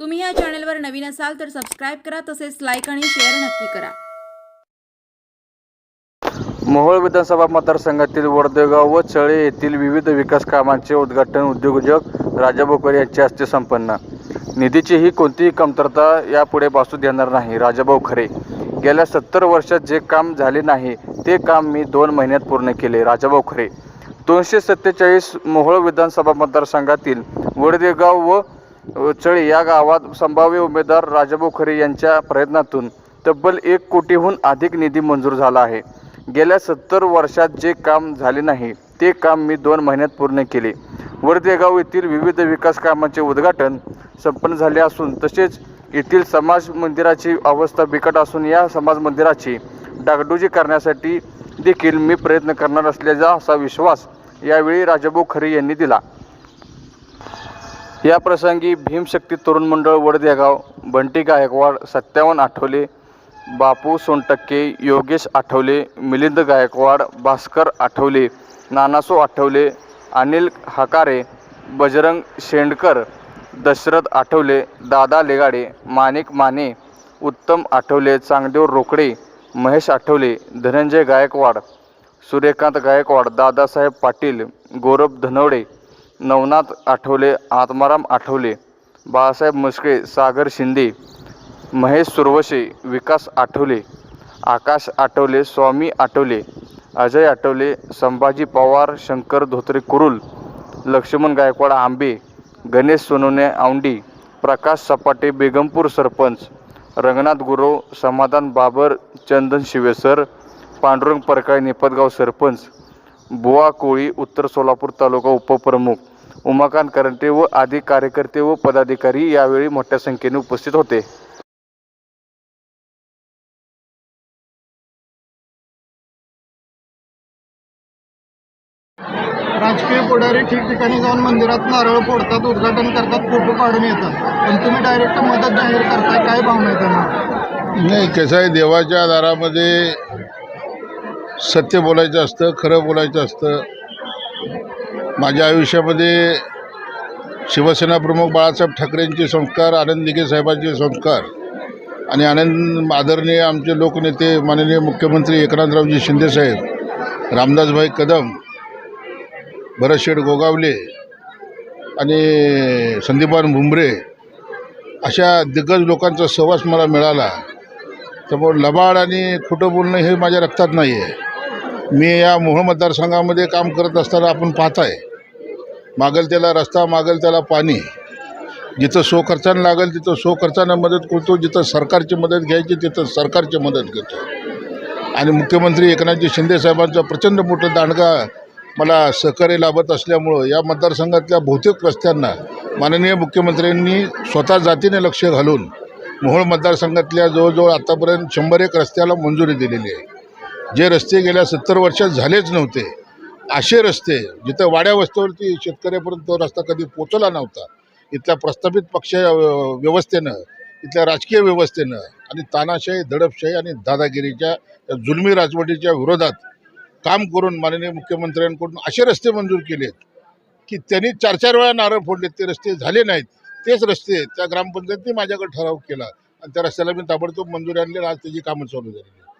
तुम्ही या चॅनलवर नवीन असाल तर सबस्क्राईब करा तसेच लाईक आणि शेअर नक्की करा. मोहोळ विधानसभा मतदारसंघातील वडदेगाव व चळे येथील विविध विकास कामांचे उद्घाटन उद्योजक राजा भोकर यांच्या हस्ते संपन्न. निधीचीही कोणतीही कमतरता यापुढे भासू देणार नाही राजाभाऊ खरे गेल्या सत्तर वर्षात जे काम झाले नाही ते काम मी दोन महिन्यात पूर्ण केले राजाभाऊ खरे दोनशे सत्तेचाळीस मोहोळ विधानसभा मतदारसंघातील वडदेगाव व चळे या गावात संभाव्य उमेदवार राजाभाऊ खरे यांच्या प्रयत्नातून तब्बल एक कोटीहून अधिक निधी मंजूर झाला आहे. गेल्या सत्तर वर्षात जे काम झाले नाही ते काम मी दोन महिन्यात पूर्ण केले. वर्देगाव येथील विविध विकास कामांचे उद्घाटन संपन्न झाले असून तसेच येथील समाज मंदिराची अवस्था बिकट असून या समाज मंदिराची डागडुजी करण्यासाठी देखील मी प्रयत्न करणार असल्याचा असा विश्वास यावेळी राजाभाऊ खरे यांनी दिला. या प्रसंगी भीमशक्ती तरुण मंडळ वडदेगाव बंटी गायकवाड सत्यावन आठवले बापू सोनटक्के योगेश आठवले मिलिंद गायकवाड भास्कर आठवले नानासो आठवले अनिल हकारे बजरंग शेंडकर दशरथ आठवले दादा लेगाडे माणिक माने उत्तम आठवले चांगदेव रोकडे महेश आठवले धनंजय गायकवाड सूर्यकांत गायकवाड दादासाहेब पाटील गौरव धनवडे नवनाथ आठवले आत्माराम आठवले बाळासाहेब मस्के सागर शिंदे महेश सुरवशे विकास आठवले आकाश आठवले स्वामी आठवले अजय आठवले संभाजी पवार शंकर धोत्रे कुरुल लक्ष्मण गायकवाड आंबे गणेश सोनवणे औंडी प्रकाश सपाटे बेगमपूर सरपंच रंगनाथ गुरव समाधान बाबर चंदन शिवेसर पांडुरंग परकाळे निपतगाव सरपंच बुवा कोळी उत्तर सोलापूर तालुका उपप्रमुख उमाकांत करंटे व आदी कार्यकर्ते व पदाधिकारी यावेळी मोठ्या संख्येने उपस्थित होते. राजकीय पुढारी ठिकठिकाणी जाऊन मंदिरात नारळ फोडतात उद्घाटन करतात फोटो काढून येतात. पण तुम्ही डायरेक्ट मदत जाहीर करताय काय भावना आहे त्यांना? नाही कसं आहे देवाच्या दारामध्ये सत्य बोलायचं असतं खरं बोलायचं असतं. माझ्या आयुष्यामध्ये शिवसेना प्रमुख बाळासाहेब ठाकरेंचे संस्कार आनंद दिघे साहेबांचे संस्कार आणि आनंद आदरणीय आमचे लोकनेते माननीय मुख्यमंत्री एकनाथरावजी शिंदेसाहेब रामदासभाई कदम भरतशेठ गोगावले आणि संदीपान भुमरे अशा दिग्गज लोकांचा सहवास मला मिळाला. त्यामुळे लबाड आणि खोटं बोलणं हे माझ्या रक्तात नाही आहे मी या मोहोळ मतदारसंघामध्ये काम करत असताना आपण पाहताय मागल त्याला रस्ता मागल त्याला पाणी जिथं सो खर्चानं लागेल तिथं सो खर्चानं मदत करतो जिथं सरकारची मदत घ्यायची तिथं सरकारची मदत घेतो. आणि मुख्यमंत्री एकनाथजी शिंदेसाहेबांचा प्रचंड मोठं दांडगा मला सहकार्य लाभत असल्यामुळं या मतदारसंघातल्या बहुतेक रस्त्यांना माननीय मुख्यमंत्र्यांनी स्वतः जातीने लक्ष घालून मोहोळ मतदारसंघातल्या जवळजवळ आत्तापर्यंत शंभर एक रस्त्याला मंजुरी दिलेली आहे. जे रस्ते गेल्या सत्तर वर्षात झालेच नव्हते असे रस्ते जिथं वाड्या वस्त्यावरती शेतकऱ्यापर्यंत तो रस्ता कधी पोचला नव्हता इथल्या प्रस्थापित पक्ष व्यवस्थेनं इथल्या राजकीय व्यवस्थेनं आणि तानाशाही दडपशाही आणि दादागिरीच्या या जुलमी राजवटीच्या विरोधात काम करून माननीय मुख्यमंत्र्यांकडून असे रस्ते मंजूर केलेत की त्यांनी चार चार वेळा नारळ फोडले ते रस्ते झाले नाहीत तेच रस्ते त्या ग्रामपंचायतीने माझ्याकडे ठराव केला आणि त्या रस्त्याला मी ताबडतोब मंजुरी आणली आज त्याची कामं चालू झालेली आहेत.